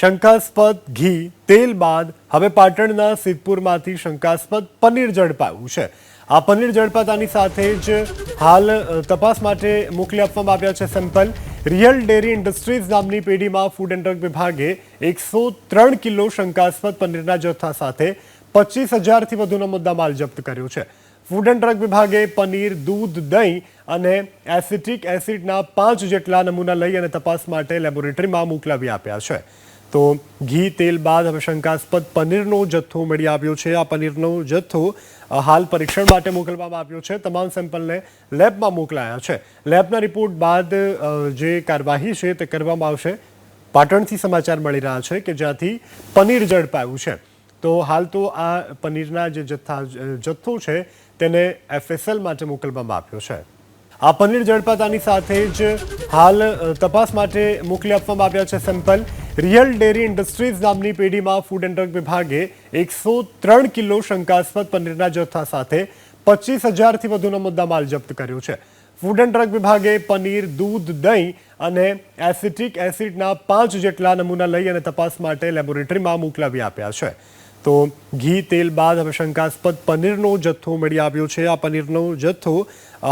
શંકાસ્પદ ઘી, તેલ બાદ હવે પાટણના સિદ્ધપુરમાંથી શંકાસ્પદ પનીર ઝડપાયું છે. આ પનીર ઝડપાતાની સાથે જ હાલ તપાસ માટે મોકલી આપવામાં આવ્યા છે સેમ્પલ. રિયલ ડેરી ઇન્ડસ્ટ્રીઝ નામની પેઢીમાં ફૂડ એન્ડ ડ્રગ વિભાગે એકસો ત્રણ કિલો શંકાસ્પદ પનીરના જથ્થા સાથે પચીસ હજારથી વધુનો મુદ્દામાલ જપ્ત કર્યો છે. ફૂડ એન્ડ ડ્રગ વિભાગે પનીર, દૂધ, દહીં અને એસિટિક એસિડના પાંચ જેટલા નમૂના લઈ અને તપાસ માટે લેબોરેટરીમાં મોકલાવી આપ્યા છે. તો ઘી, તેલ બાદ હવે શંકાસ્પદ પનીરનો જથ્થો મળી આવ્યો છે. આ પનીરનો જથ્થો હાલ પરીક્ષણ માટે મોકલવામાં આવ્યો છે. તમામ સેમ્પલને લેબમાં મોકલાયા છે. લેબના રિપોર્ટ બાદ જે કાર્યવાહી છે તે કરવામાં આવશે. પાટણથી સમાચાર મળી રહ્યા છે કે જ્યાંથી પનીર ઝડપાયું છે. તો હાલ તો આ પનીરના જે જથ્થા જથ્થો છે તેને એફએસએલ માટે મોકલવામાં આવ્યો છે. આ પનીર ઝડપાતાની સાથે જ હાલ તપાસ માટે મોકલી આપવામાં આવ્યા છે સેમ્પલ. રિયલ ડેરી ઇન્ડસ્ટ્રીઝ નામની પેઢીમાં ફૂડ એન્ડ ડ્રગ વિભાગે એકસો ત્રણ કિલો શંકાસ્પદ પનીરના જથ્થા સાથે પચીસ હજારથી વધુનો મુદ્દામાલ જપ્ત કર્યો છે. ફૂડ એન્ડ ડ્રગ વિભાગે પનીર, દૂધ, દહીં અને એસિટિક એસિડના પાંચ જેટલા નમૂના લઈ અને તપાસ માટે લેબોરેટરીમાં મોકલાવી આપ્યા છે. તો ઘી, તેલ બાદ હવે શંકાસ્પદ પનીરનો જથ્થો મળી આવ્યો છે. આ પનીરનો જથ્થો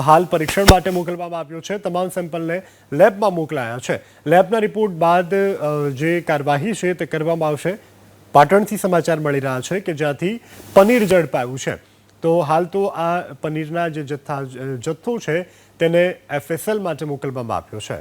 હાલ પરીક્ષણ માટે મોકલવામાં આવ્યો છે. તમામ સેમ્પલને લેબમાં મોકલાયા છે. લેબના રિપોર્ટ બાદ જે કાર્યવાહી છે તે કરવામાં આવશે. પાટણથી સમાચાર મળી રહ્યા છે કે જ્યાંથી પનીર ઝડપાયું છે. તો હાલ તો આ પનીરના જે જથ્થા જથ્થો છે તેને એફએસએલ માટે મોકલવામાં આવ્યો છે.